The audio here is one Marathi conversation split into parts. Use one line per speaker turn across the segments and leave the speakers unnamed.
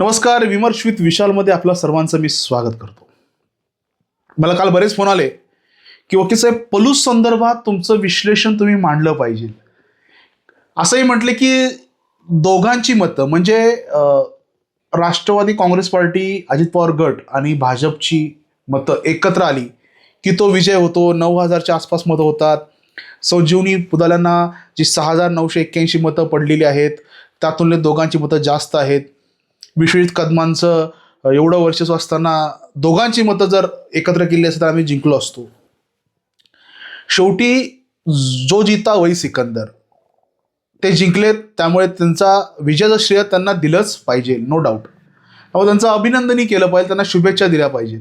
नमस्कार विमर्श विथ विशालमध्ये आपलं सर्वांचं मी स्वागत करतो. मला काल बरेच फोन आले की वकील साहेब पलूस संदर्भात तुमचं विश्लेषण तुम्ही मांडलं पाहिजे. असंही म्हटले की दोघांची मतं म्हणजे राष्ट्रवादी काँग्रेस पार्टी अजित पवार गट आणि भाजपची मतं एकत्र आली की तो विजय होतो नऊ हजारच्या आसपास मतं होतात. संजीवनी पुदाल्यांना जी सहा हजार नऊशे एक्क्याऐंशी मतं पडलेली आहेत त्या तुलनेत दोघांची मतं जास्त आहेत. विश्वजित कदमांचं एवढं वर्चस्व असताना दोघांची मतं जर एकत्र केली असतात तर आम्ही जिंकलो असतो. शेवटी जो जिता वही सिकंदर. ते जिंकलेत त्यामुळे त्यांचा विजयाचं श्रेय त्यांना दिलंच पाहिजे नो डाऊट त्यामुळे त्यांचं अभिनंदनही केलं पाहिजे त्यांना शुभेच्छा दिल्या पाहिजेत.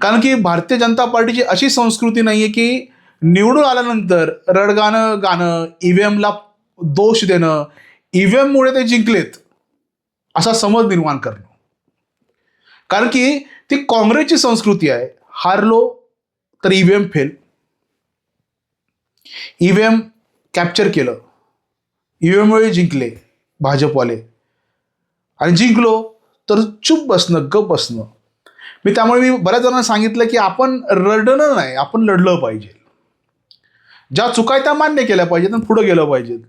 कारण की भारतीय जनता पार्टीची अशी संस्कृती नाही आहे की निवडून आल्यानंतर रडगाणं गाणं ई व्ही एमला दोष देणं ई व्ही एममुळे ते जिंकलेत. असा समज निर्माण करणं. कारण की ती काँग्रेसची संस्कृती आहे. हारलो तर ईव्हीएम फेल. ई कॅप्चर केलं. ई जिंकले भाजपवाले. आणि जिंकलो तर चुप बसणं गप बसणं. मी त्यामुळे मी बऱ्याच जणांना सांगितलं की आपण रडणं नाही आपण लढलं पाहिजे. ज्या चुका आहेत त्या मान्य केल्या पाहिजेत आणि पुढं गेलं पाहिजेत.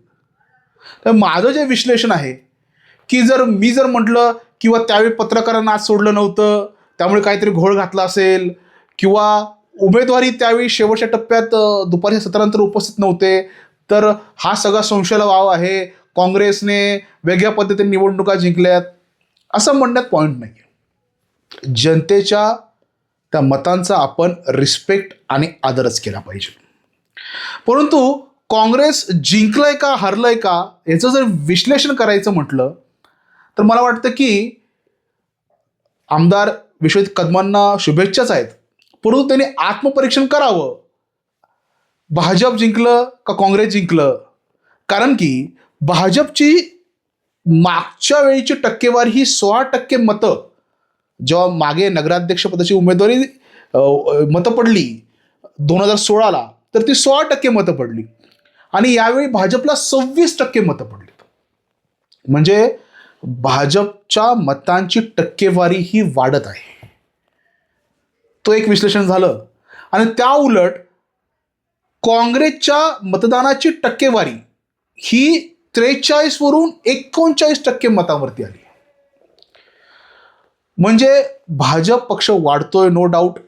तर माझं जे विश्लेषण आहे की जर मी जर म्हटलं किंवा त्यावेळी पत्रकारांना आज सोडलं नव्हतं त्यामुळे काहीतरी घोळ घातला असेल किंवा उमेदवारी त्यावेळी शेवटच्या टप्प्यात दुपारच्या सत्रानंतर उपस्थित नव्हते तर हा सगळा संशयाला वाव आहे. काँग्रेसने वेगळ्या पद्धतीने निवडणुका जिंकल्यात असं म्हणण्यात पॉईंट नाही जनतेच्या त्या मतांचा आपण रिस्पेक्ट आणि आदरच केला पाहिजे. परंतु काँग्रेस जिंकलंय का हरलंय का याचं जर विश्लेषण करायचं म्हटलं तर मला वाटतं की आमदार विश्वजित कदमांना शुभेच्छाच आहेत. परंतु त्यांनी आत्मपरीक्षण करावं. भाजप जिंकलं का काँग्रेस जिंकलं? कारण की भाजपची मागच्या वेळीची टक्केवारी ही सोळा टक्के मतं. जेव्हा मागे नगराध्यक्षपदाची उमेदवारी मतं पडली दोन हजार सोळाला तर ती सोळा टक्के मतं पडली. आणि यावेळी भाजपला सव्वीस टक्के मतं पडली. म्हणजे भाजपच्या मतांची टक्केवारी ही वाढत आहे. तो एक विश्लेषण झालं. आणि त्या उलट काँग्रेसच्या मतदानाची टक्केवारी ही त्रेचाळीसवरून एकोणचाळीस टक्के मतावरती आली. म्हणजे भाजप पक्ष वाढतोय नो डाऊट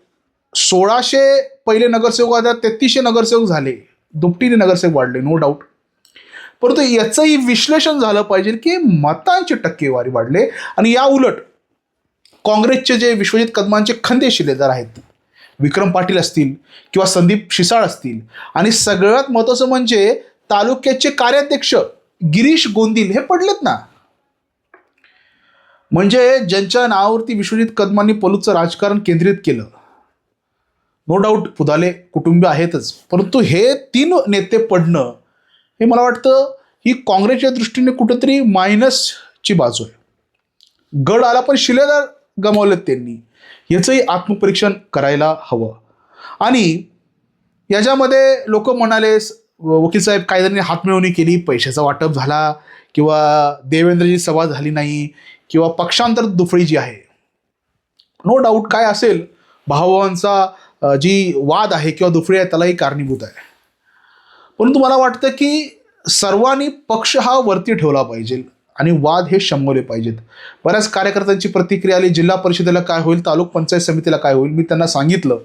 सोळाशे पहिले नगरसेवक आता तेहतीसशे नगरसेवक झाले. दुपटीने नगरसेवक वाढले नो डाऊट परंतु याचंही विश्लेषण झालं पाहिजे की मतांची टक्केवारी वाढले आणि या उलट काँग्रेसचे जे विश्वजित कदमांचे खंदे शिलेदार आहेत विक्रम पाटील असतील किंवा संदीप शिसाळ असतील आणि सगळ्यात महत्त्वाचं म्हणजे तालुक्याचे कार्याध्यक्ष गिरीश गोंदिल हे पडलेत ना. म्हणजे ज्यांच्या नावावरती विश्वजित कदमांनी पलूचं राजकारण केंद्रित केलं नो डाऊट पुदाले कुटुंब आहेतच परंतु हे तीन नेते पडणं हे मला वाटतं ही काँग्रेसच्या दृष्टीने कुठंतरी मायनसची बाजू आहे. गड आला पण शिलेदार गमावलेत त्यांनी. याचंही आत्मपरीक्षण करायला हवं. आणि याच्यामध्ये लोक म्हणाले वकील साहेब काही हातमिळवणी केली पैशाचा वाटप झाला किंवा देवेंद्रजी सभा झाली नाही किंवा पक्षांतर दुफळी जी आहे. नो डाऊट काय असेल भावांचा जी वाद आहे किंवा दुफळी आहे त्यालाही कारणीभूत आहे. परंतु मला वाटतं की सर्वांनी पक्ष हा वरती ठेवला पाहिजे आणि वाद हे शमवले पाहिजेत. बऱ्याच कार्यकर्त्यांची प्रतिक्रिया आली जिल्हा परिषदेला काय होईल तालुक पंचायत समितीला काय होईल मी त्यांना सांगितलं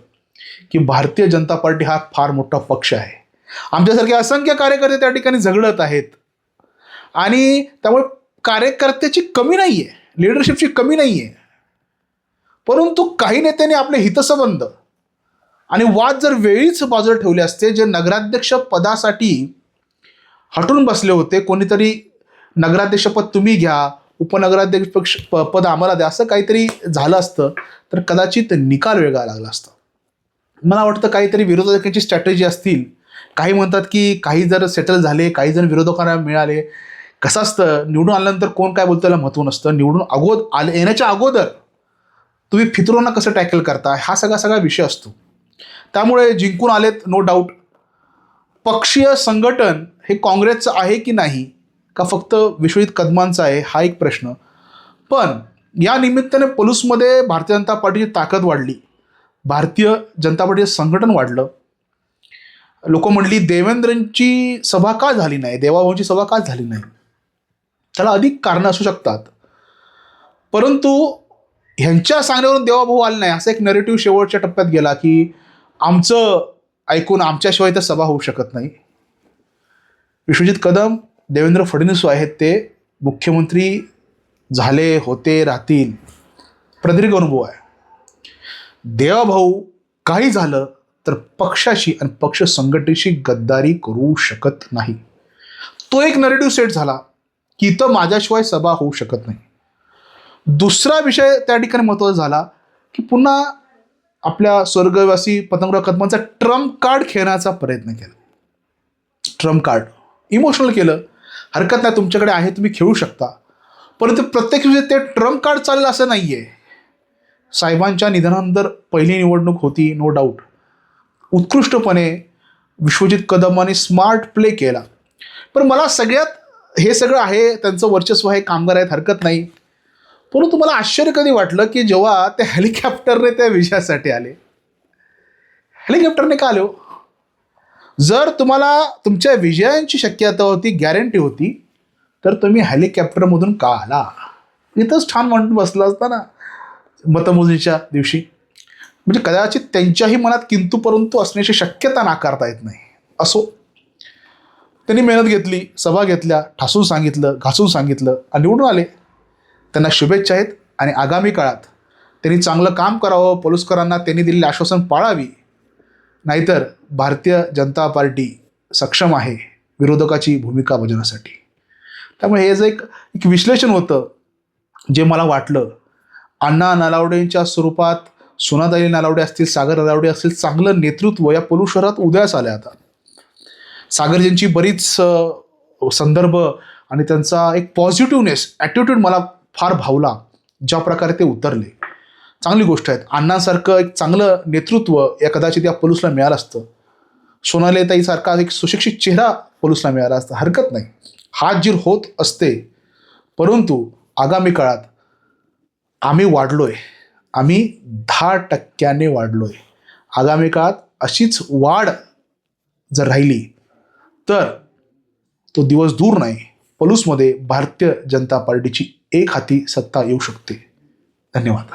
की भारतीय जनता पार्टी हा फार मोठा पक्ष आहे. आमच्यासारखे असंख्य कार्यकर्ते त्या ठिकाणी झगडत आहेत. आणि त्यामुळे कार्यकर्त्याची कमी नाही आहे लिडरशिपची कमी नाही आहे परंतु काही नेत्यांनी आपले हितसंबंध आणि वाद जर वेळीच बाजूला ठेवले असते जे नगराध्यक्ष पदासाठी हटून बसले होते कोणीतरी नगराध्यक्षपद तुम्ही घ्या उपनगराध्यक्ष पक्ष प पद आम्हाला द्या असं काहीतरी झालं असतं तर कदाचित निकाल वेगळा लागला असता. मला वाटतं काहीतरी विरोधकांची स्ट्रॅटेजी असतील. काही म्हणतात की काही जर सेटल झाले काही जण विरोधकांना मिळाले कसं असतं निवडून आल्यानंतर कोण काय बोलतो त्याला महत्त्व नसतं. निवडून अगोद आले येण्याच्या अगोदर तुम्ही फितरोंना कसं टॅकल करता हा सगळा सगळा विषय असतो. त्यामुळे जिंकून आलेत नो डाऊट पक्षीय संघटन हे काँग्रेसचं आहे की नाही का फक्त विश्वजित कदमांचं आहे हा एक प्रश्न. पण या निमित्ताने पलूसमध्ये भारतीय जनता पार्टीची ताकद वाढली. भारतीय जनता पार्टीचं संघटन वाढलं. लोक म्हणली देवेंद्रंची सभा का झाली नाही? देवाभाऊंची सभा का झाली नाही? त्याला अधिक कारणं असू शकतात. परंतु ह्यांच्या सांगण्यावरून देवाभाऊ आले नाही असा एक नरेटिव्ह शेवटच्या टप्प्यात गेला की आमचं ऐकून आमच्याशिवाय तर सभा होऊ शकत नाही. विश्वजित कदम देवेंद्र फडणवीस आहेत ते मुख्यमंत्री झाले होते राहतील. प्रदीर्घ अनुभव आहे. देवाभाऊ काही झालं तर पक्षाशी आणि पक्ष संघटनेशी गद्दारी करू शकत नाही. तो एक नरेटिव्ह सेट झाला की इथं माझ्याशिवाय सभा होऊ शकत नाही. दुसरा विषय त्या ठिकाणी महत्त्वाचा झाला की पुन्हा आपल्या स्वर्गवासी पतंगराव कदमांचा ट्रम्प कार्ड खेळण्याचा प्रयत्न केला. ट्रम्प कार्ड इमोशनल केलं. हरकत नाही तुमच्याकडे आहे तुम्ही खेळू शकता. परंतु प्रत्येक वेळी ते ट्रम्प कार्ड चाललं असं नाही आहे साहेबांच्या निधनानंतर पहिली निवडणूक होती नो डाऊट उत्कृष्टपणे विश्वजित कदमाने स्मार्ट प्ले केला. पण मला सगळ्यात हे सगळं आहे त्यांचं वर्चस्व आहे कामगार आहेत हरकत नाही. परंतु मला आश्चर्य कधी वाटलं की जेव्हा त्या हेलिकॉप्टरने त्या विजयासाठी आले? हेलिकॉप्टरने का आलो हो? जर तुम्हाला तुमच्या विजयांची शक्यता होती गॅरंटी होती तर तुम्ही हेलिकॉप्टरमधून का आला? इथंच छान म्हणून बसला असता ना मतमोजणीच्या दिवशी. म्हणजे कदाचित त्यांच्याही मनात किंतू परंतु असण्याची शक्यता नाकारता येत नाही. असो. त्यांनी मेहनत घेतली सभा घेतल्या ठासून सांगितलं घासून सांगितलं आणि निवडून आले. त्यांना शुभेच्छा आहेत आणि आगामी काळात त्यांनी चांगलं काम करावं पलुसकरांना त्यांनी दिलेली आश्वासन पाळावी. नाहीतर भारतीय जनता पार्टी सक्षम आहे विरोधकाची भूमिका बजावण्यासाठी. त्यामुळे हे जे एक एक विश्लेषण होतं जे मला वाटलं अण्णा नलावडेंच्या स्वरूपात सोनादाई नलावडे असतील सागर नलावडे असतील चांगलं नेतृत्व या पलू शहरात उदयास आलं आता. सागरजींची बरीच संदर्भ आणि त्यांचा एक पॉझिटिव्हनेस ॲटिट्यूड मला फार भावला ज्या प्रकारे ते उतरले. चांगली गोष्ट आहे अण्णांसारखं एक चांगलं नेतृत्व या कदाचित या पलूसला मिळालं असतं. सोनालेताईसारखा एक सुशिक्षित चेहरा पोलूसला मिळाला असता. हरकत नाही. हातजीर होत असते. परंतु आगामी काळात आम्ही वाढलोय. आम्ही दहा टक्क्याने वाढलोय. आगामी काळात अशीच वाढ जर राहिली तर तो दिवस दूर नाही. पलूसमध्ये भारतीय जनता पार्टीची एक हाती सत्ता येऊ शकते. धन्यवाद.